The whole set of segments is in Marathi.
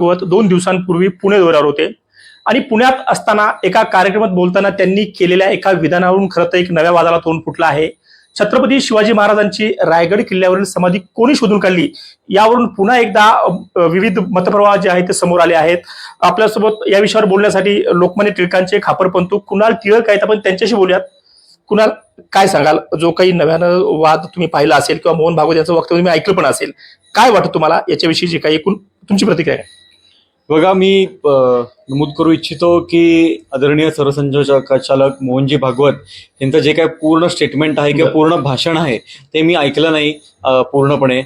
भागवत दोन दिवसांपूर्वी पुणे दौऱ्यावर होते. आणि पुण्यात असताना एका कार्यक्रमात बोलताना त्यांनी केलेल्या एका विधानावरून खरं तर एक नव्या वादाला तोंड फुटलं आहे. छत्रपती शिवाजी महाराजांची रायगड किल्ल्यावरील समाधी कोणी शोधून काढली? यावरून पुन्हा एकदा विविध मतप्रवाह जे आहेत ते समोर आले आहेत. आपल्यासोबत या विषयावर बोलण्यासाठी लोकमान्य टिळकांचे खापरपंतू कुणाल टिळक आहेत आपण त्यांच्याशी बोलूयात. कुणाल काय सांगाल? जो काही नव्यानं वाद तुम्ही पाहिला असेल किंवा मोहन भागवत यांचं वक्तव्य तुम्ही ऐकलं पण असेल काय वाटतं तुम्हाला? याच्याविषयी जे काही एकूण तुमची प्रतिक्रिया आहे. बघा मी नमूद करू इच्छितो की आदरणीय सरसंचालक मोहनजी भागवत यांचं जे काय पूर्ण स्टेटमेंट आहे किंवा. पूर्ण भाषण आहे ते मी ऐकलं नाही पूर्णपणे.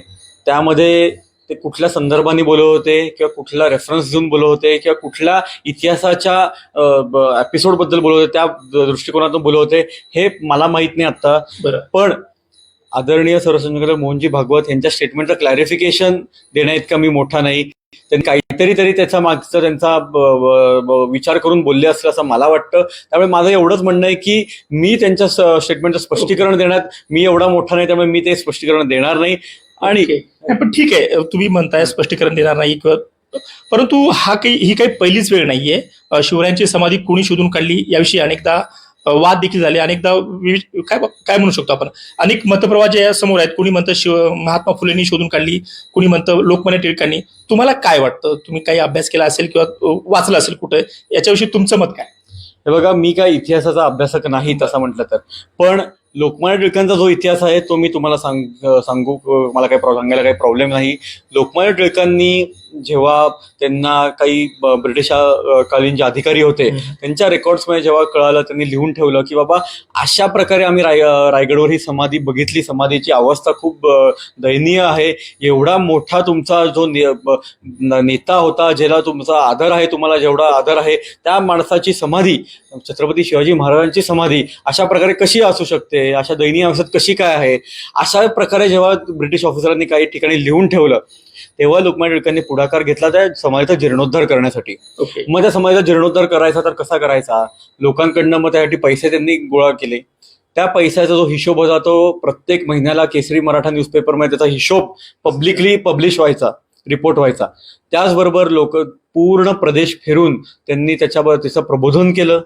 त्यामध्ये ते कुठल्या संदर्भाने बोलत होते किंवा कुठला रेफरन्स देऊन बोलत होते किंवा कुठल्या इतिहासाच्या एपिसोडबद्दल बोलत होते त्या दृष्टिकोनातून बोलत होते हे मला माहीत नाही आता पण आदरणीय सरसंचालक मोहनजी भागवत यांच्या स्टेटमेंटचं क्लॅरिफिकेशन देण्याइतका मी मोठा नाही. काहीतरी तरी त्याचा मागचा त्यांचा विचार करून बोलले असतील असं मला वाटतं. त्यामुळे माझं एवढंच म्हणणं आहे की मी त्यांच्या स्टेटमेंटचं स्पष्टीकरण देण्यात मी एवढा मोठा नाही त्यामुळे मी ते स्पष्टीकरण देणार नाही. आणि ठीक आहे. नाही, पण ठीक आहे. तुम्ही म्हणताय स्पष्टीकरण देणार नाही किंवा परंतु हा काही ही काही पहिलीच वेळ नाहीये. शिवरायांची समाधी कोणी शोधून काढली याविषयी अनेकदा वाद देखील झाले. अनेकदा विविध काय काय म्हणू शकतो आपण? अनेक मतप्रवाह जे समोर आहेत कोणी म्हणतं शिव महात्मा फुलेंनी शोधून काढली कोणी म्हणतं लोकमान्य टिळकांनी. तुम्हाला काय वाटतं? तुम्ही काही अभ्यास केला असेल किंवा वाचलं असेल कुठं? याच्याविषयी तुमचं मत काय? हे बघा मी काय इतिहासाचा अभ्यासक नाही तसं म्हटलं तर. पण लोकमान्य टिळकांचा जो इतिहास आहे तो मी तुम्हाला सांग सांगू मला काही सांगायला काही प्रॉब्लेम नाही. लोकमान्य टिळकांनी जेव्हा त्यांना काही ब- ब्रिटिश अ, कालीन जे अधिकारी होते त्यांच्या रेकॉर्ड्समध्ये जेव्हा कळालं त्यांनी लिहून ठेवलं की बाबा अशा प्रकारे आम्ही राय रायगडवर ही समाधी बघितली. समाधीची अवस्था खूप दयनीय आहे. एवढा मोठा तुमचा जो न- नेता होता ज्याला तुमचा आदर आहे तुम्हाला जेवढा आदर आहे त्या माणसाची समाधी छत्रपती शिवाजी महाराजांची समाधी अशा प्रकारे कशी असू शकते? अशा दयनीय अवस्थेत कशी काय आहे? अशा प्रकारे जेव्हा ब्रिटिश ऑफिसरांनी काही ठिकाणी लिहून ठेवलं तेव्हा लोकमान्य टिळकांनी पुढाकार घेतला त्या समाधीचा जीर्णोद्धार करण्यासाठी. मग त्या समाजाचा जीर्णोद्धार करायचा तर कसा करायचा? लोकांकडनं मग त्यासाठी पैसे त्यांनी गोळा केले. त्या पैशाचा जो हिशोब होता तो प्रत्येक महिन्याला केसरी मराठा न्यूजपेपरमध्ये त्याचा हिशोब पब्लिकली पब्लिश व्हायचा रिपोर्ट व्हायचा. त्याचबरोबर लोक पूर्ण प्रदेश फिरून त्यांनी त्याच्याबरोबर त्याचं प्रबोधन केलं.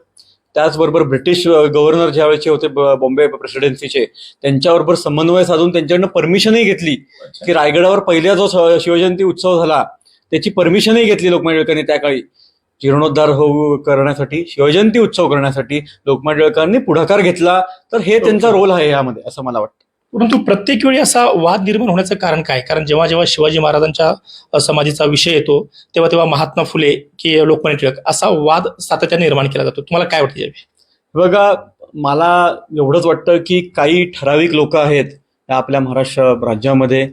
त्याचबरोबर ब्रिटिश गव्हर्नर ज्या वेळेचे होते बॉम्बे प्रेसिडेन्सीचे त्यांच्याबरोबर समन्वय साधून त्यांच्याकडनं परमिशनही घेतली की रायगडावर पहिला जो शिवजयंती उत्सव झाला त्याची परमिशनही घेतली लोकमान्य टिळकांनी त्या काळी. जीर्णोद्धार होऊ करण्यासाठी शिवजयंती उत्सव करण्यासाठी लोकमान्य टिळकांनी पुढाकार घेतला. तर हे त्यांचा रोल आहे यामध्ये असं मला वाटतं. परंतु प्रत्येक वेळी असा वाद निर्माण होण्याचं कारण काय? कारण जेव्हा जेव्हा शिवाजी महाराजांच्या समाधीचा विषय येतो तेव्हा तेव्हा महात्मा फुले की लोकमान्य टिळक असा वाद सातत्याने निर्माण केला जातो. तुम्हाला काय वाटतं बघा मला एवढंच वाटतं की काही ठराविक लोक आहेत आपल्या महाराष्ट्र राज्यामध्ये.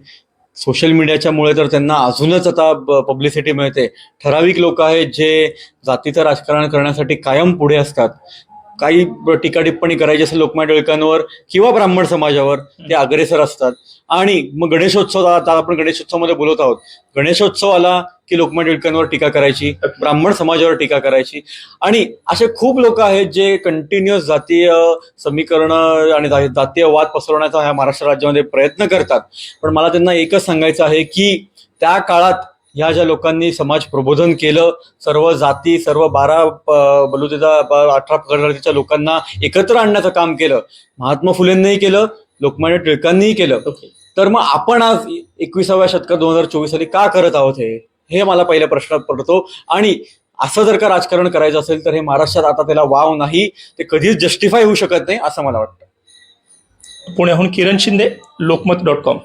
सोशल मीडियाच्यामुळे तर त्यांना अजूनच आता पब्लिसिटी मिळते. ठराविक लोक आहेत जे जातीचं राजकारण करण्यासाठी कायम पुढे असतात. काही टीका टिप्पणी करायची असेल लोकमान्य टिळकांवर किंवा ब्राह्मण समाजावर ते अग्रेसर असतात. आणि मग गणेशोत्सव आता आपण गणेशोत्सवामध्ये बोलत आहोत. गणेशोत्सव आला की लोकमान्य टिळकांवर टीका करायची ब्राह्मण समाजावर टीका करायची. आणि असे खूप लोक आहेत जे कंटिन्युअस जातीय समीकरण आणि जातीय वाद पसरवण्याचा ह्या महाराष्ट्र राज्यामध्ये प्रयत्न करतात. पण मला त्यांना एकच सांगायचं आहे की त्या काळात ह्या ज्या लोकांनी समाज प्रबोधन केलं सर्व जाती सर्व बारा बलुतेचा अठरा प्रजातीच्या लोकांना एकत्र आणण्याचं काम केलं. महात्मा फुलेंनीही केलं लोकमान्य टिळकांनीही केलं. तर मग आपण आज एकविसाव्या शतकात दोन हजार चोवीस साली का करत आहोत हे? हे मला पहिला प्रश्न पडतो. आणि असं जर का राजकारण करायचं असेल तर हे महाराष्ट्रात आता त्याला वाव नाही ते कधीच जस्टिफाय होऊ शकत नाही असं मला वाटतं. पुण्याहून किरण शिंदे लोकमत डॉट कॉम.